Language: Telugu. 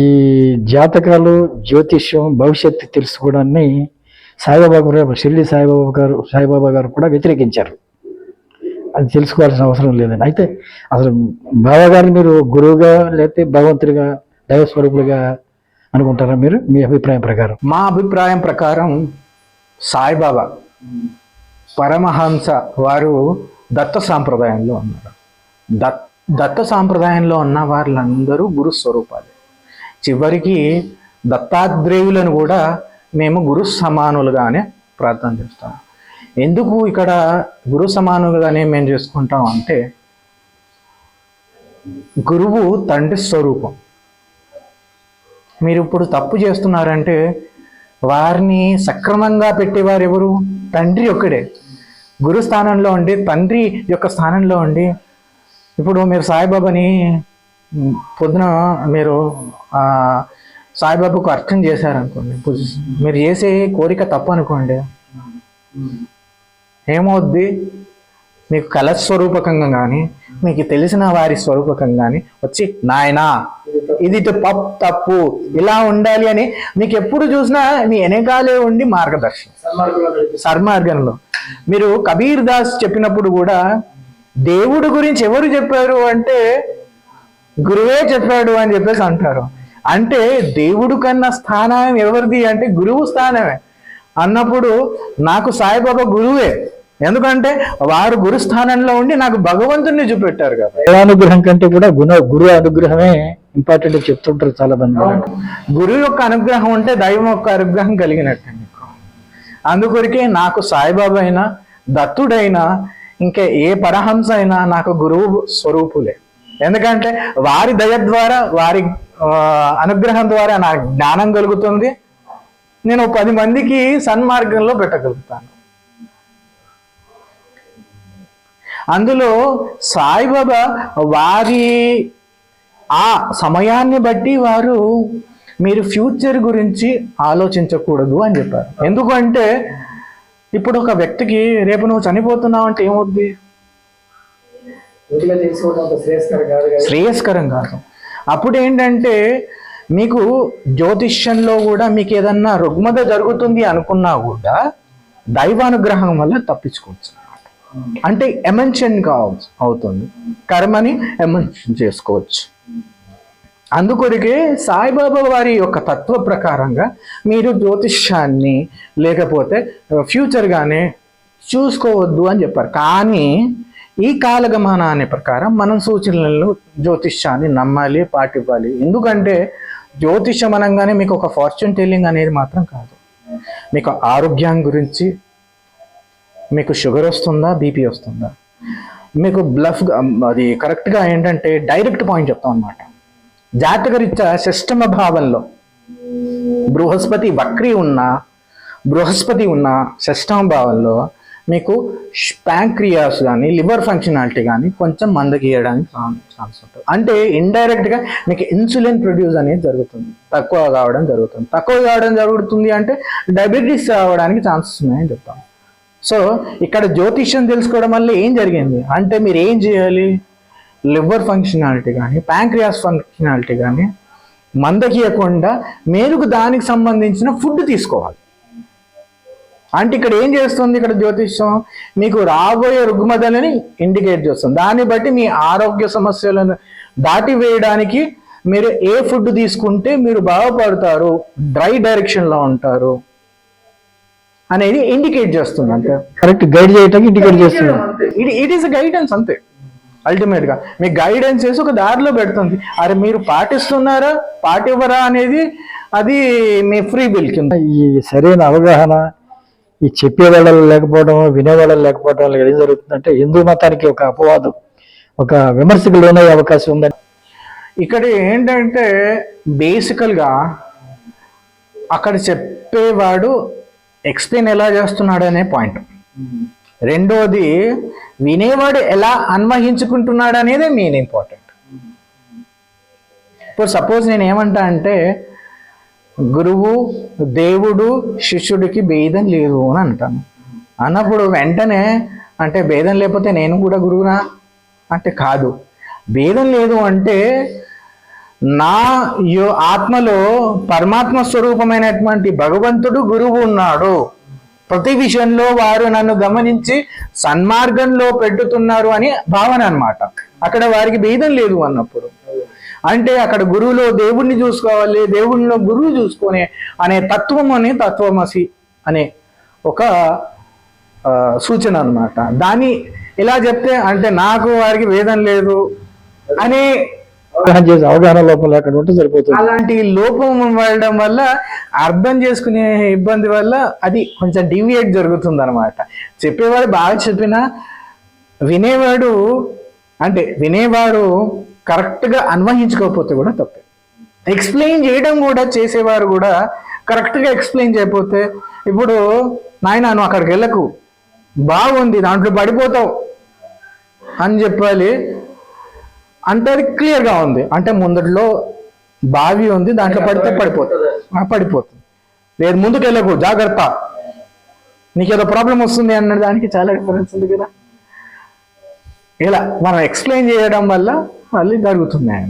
ఈ జాతకాలు జ్యోతిష్యం భవిష్యత్తు తెలుసుకోవడాన్ని సాయిబాబా గారు షిర్డి సాయిబాబా గారు సాయిబాబా గారు కూడా వ్యతిరేకించారు. అది తెలుసుకోవాల్సిన అవసరం లేదని అయితే అసలు బాబా గారిని మీరు గురువుగా లేకపోతే భగవంతుడిగా దైవ స్వరూపులుగా అనుకుంటారా మీరు? మీ అభిప్రాయం ప్రకారం. మా అభిప్రాయం ప్రకారం సాయిబాబా పరమహంస వారు దత్త సాంప్రదాయంలో ఉన్నారు. దత్ దత్త సాంప్రదాయంలో ఉన్న వాళ్ళందరూ గురు స్వరూపాలు. చివరికి దత్తాత్రేయులను కూడా మేము గురు సమానులుగానే ప్రార్థన చేస్తాం. ఎందుకు ఇక్కడ గురు సమానులుగానే మేము చేసుకుంటాం అంటే గురువు తండ్రి స్వరూపం. మీరు ఇప్పుడు తప్పు చేస్తున్నారంటే వారిని సక్రమంగా పెట్టేవారు ఎవరు తండ్రి ఒక్కడే. గురు స్థానంలో ఉండి తండ్రి యొక్క స్థానంలో ఉండి ఇప్పుడు మీరు సాయిబాబాని పొద్దున మీరు సాయిబాబుకు సాయిబాబాకు అర్థం చేశారనుకోండి మీరు చేసే కోరిక తప్పు అనుకోండి ఏమవుద్ది? మీకు కళ స్వరూపకంగా కానీ మీకు తెలిసిన వారి స్వరూపకంగా కానీ వచ్చి నాయనా ఇది పప్ తప్పు ఇలా ఉండాలి అని మీకు ఎప్పుడు చూసినా మీ వెనకాలే ఉండి మార్గదర్శనం. సర్మార్గంలో. మీరు కబీర్ దాస్ చెప్పినప్పుడు కూడా దేవుడు గురించి ఎవరు చెప్పారు? అంటే గురువే చెప్పాడు అని చెప్పేసి అంటారు. అంటే దేవుడు కన్నా స్థానం ఎవరిది అంటే గురువు స్థానమే. అన్నప్పుడు నాకు సాయిబాబా గురువే. ఎందుకంటే వారు గురు స్థానంలో ఉండి నాకు భగవంతుడిని చూపెట్టారు కదా. దైవానుగ్రహం కంటే కూడా గుణ గురు అనుగ్రహమే ఇంపార్టెంట్ చెప్తుంటారు చాలా మంది గురువు యొక్క అనుగ్రహం ఉంటే దైవం యొక్క అనుగ్రహం కలిగినట్టే అందుకొరికే నాకు సాయిబాబా అయినా దత్తుడైనా ఇంకా ఏ పరహంస అయినా నాకు గురువు స్వరూపులే. ఎందుకంటే వారి దయ ద్వారా వారి అనుగ్రహం ద్వారా నా జ్ఞానం కలుగుతుంది. నేను పది మందికి సన్మార్గంలో పెట్టగలుగుతాను. అందులో సాయిబాబా వారి ఆ సమయాన్ని బట్టి వారు మీరు ఫ్యూచర్ గురించి ఆలోచించకూడదు అని చెప్పారు. ఎందుకంటే ఇప్పుడు ఒక వ్యక్తికి రేపు నువ్వు చనిపోతున్నావు అంటే ఏమవుద్ది? శ్రేయస్కరం కాదు అప్పుడు ఏంటంటే మీకు జ్యోతిష్యంలో కూడా మీకు ఏదన్నా రుగ్మత జరుగుతుంది అనుకున్నా కూడా దైవానుగ్రహం వల్ల తప్పించుకోవచ్చు. అంటే ఎమెన్షన్ కావచ్చు అవుతుంది. కర్మని ఎమెన్షన్ చేసుకోవచ్చు. అందుకొరికే సాయిబాబా వారి యొక్క తత్వ ప్రకారంగా మీరు జ్యోతిష్యాన్ని లేకపోతే ఫ్యూచర్గానే చూసుకోవద్దు అని చెప్పారు. కానీ ఈ కాలగమనాన్ని ప్రకారం మనం సూచనలను జ్యోతిష్యాన్ని నమ్మాలి పాటివ్వాలి. ఎందుకంటే జ్యోతిష్యం అనగానే మీకు ఒక ఫార్చ్యూన్ టెల్లింగ్ అనేది మాత్రం కాదు. మీకు ఆరోగ్యం గురించి మీకు షుగర్ వస్తుందా బీపీ వస్తుందా? మీకు బ్లఫ్ అది కరెక్ట్గా ఏంటంటే డైరెక్ట్ పాయింట్ చెప్తాం అనమాట జాతకరీత్యా షష్టమ భావంలో బృహస్పతి వక్రి ఉన్న బృహస్పతి ఉన్న షష్టమ భావంలో మీకు ప్యాంక్రియాస్ కానీ లివర్ ఫంక్షనాలిటీ కానీ కొంచెం మందగీయడానికి ఛాన్స్ ఉంటుంది. అంటే ఇండైరెక్ట్గా మీకు ఇన్సులిన్ ప్రొడ్యూస్ అనేది జరుగుతుంది. తక్కువ కావడం జరుగుతుంది. తక్కువ కావడం జరుగుతుంది అంటే డయాబెటీస్ రావడానికి ఛాన్సెస్ ఉన్నాయని చెప్తాం. సో ఇక్కడ జ్యోతిష్యం తెలుసుకోవడం వల్ల ఏం జరిగింది? అంటే మీరు ఏం చేయాలి? లివర్ ఫంక్షనాలిటీ కానీ ప్యాంక్రియాస్ ఫంక్షనాలిటీ కానీ మందగీయకుండా మేలుకు దానికి సంబంధించిన ఫుడ్ తీసుకోవాలి. అంటే ఇక్కడ ఏం చేస్తుంది ఇక్కడ జ్యోతిష్యం? మీకు రాబోయే రుగ్మతలని ఇండికేట్ చేస్తుంది. దాన్ని బట్టి మీ ఆరోగ్య సమస్యలను దాటి వేయడానికి మీరు ఏ ఫుడ్ తీసుకుంటే మీరు బాగుపడతారు డ్రై డైరెక్షన్లో ఉంటారు అనేది ఇండికేట్ చేస్తుంది అంటే కరెక్ట్ గైడ్ చేయటానికి ఇండికేట్ చేస్తున్నారు ఇట్ ఇట్ ఈస్ గైడెన్స్ అంతే. అల్టిమేట్గా మీ గైడెన్స్ చేసి ఒక దారిలో పెడుతుంది. అరే మీరు పాటిస్తున్నారా పాటివ్వరా అనేది అది మీ ఫ్రీ బిల్ కింద. ఈ సరైన అవగాహన ఈ చెప్పేవాళ్ళు లేకపోవడం వినేవాళ్ళు లేకపోవడం వల్ల ఏం జరుగుతుందంటే హిందూ మతానికి ఒక అపవాదం ఒక విమర్శకు లోనయ్యే అవకాశం ఉందని. ఇక్కడ ఏంటంటే బేసికల్గా అక్కడ చెప్పేవాడు ఎక్స్ప్లెయిన్ ఎలా చేస్తున్నాడు అనే పాయింట్. రెండోది వినేవాడు ఎలా అన్వహించుకుంటున్నాడు అనేది మెయిన్ ఇంపార్టెంట్. ఇప్పుడు సపోజ్ నేను ఏమంటా అంటే గురువు దేవుడు శిష్యుడికి భేదం లేదు అని అంటాను. అన్నప్పుడు వెంటనే అంటే భేదం లేకపోతే నేను కూడా గురువునా? అంటే కాదు. భేదం లేదు అంటే నా యో ఆత్మలో పరమాత్మ స్వరూపమైనటువంటి భగవంతుడు గురువు ఉన్నాడు. ప్రతి విషయంలో వారు నన్ను గమనించి సన్మార్గంలో పెట్టుతున్నారు అని భావన అనమాట అక్కడ వారికి భేదం లేదు అన్నప్పుడు. అంటే అక్కడ గురువులో దేవుణ్ణి చూసుకోవాలి దేవుడిలో గురువు చూసుకొని అనే తత్వం అనే తత్వమసి అనే ఒక సూచన అన్నమాట. దాన్ని ఇలా చెప్తే అంటే నాకు వారికి భేదం లేదు అనే అవగాహన చేసి అవగాహన లోపం లేకుండా ఉంటే సరిపోతుంది. అలాంటి లోపం వెళ్ళడం వల్ల అర్థం చేసుకునే ఇబ్బంది వల్ల అది కొంచెం డివియేట్ జరుగుతుంది అనమాట చెప్పేవాడు బాగా చెప్పినా వినేవాడు అంటే వినేవాడు కరెక్ట్గా అన్వయించుకోకపోతే కూడా తప్పే. ఎక్స్ప్లెయిన్ చేయడం కూడా చేసేవారు కూడా కరెక్ట్గా ఎక్స్ప్లెయిన్ చేయకపోతే ఇప్పుడు నాయన నువ్వు అక్కడికి వెళ్ళకు. బాగుంది దాంట్లో పడిపోతావు అని చెప్పాలి. అంటే అది క్లియర్గా ఉంది. అంటే ముందట్లో బావి ఉంది దాంట్లో పడితే పడిపోతుంది. పడిపోతుంది. లేదు ముందుకు వెళ్ళకు జాగ్రత్త. నీకేదో ప్రాబ్లం వస్తుంది అన్న దానికి చాలా డిఫరెన్స్ ఉంది కదా. ఇలా మనం ఎక్స్ప్లెయిన్ చేయడం వల్ల మళ్ళీ జరుగుతున్నాయి.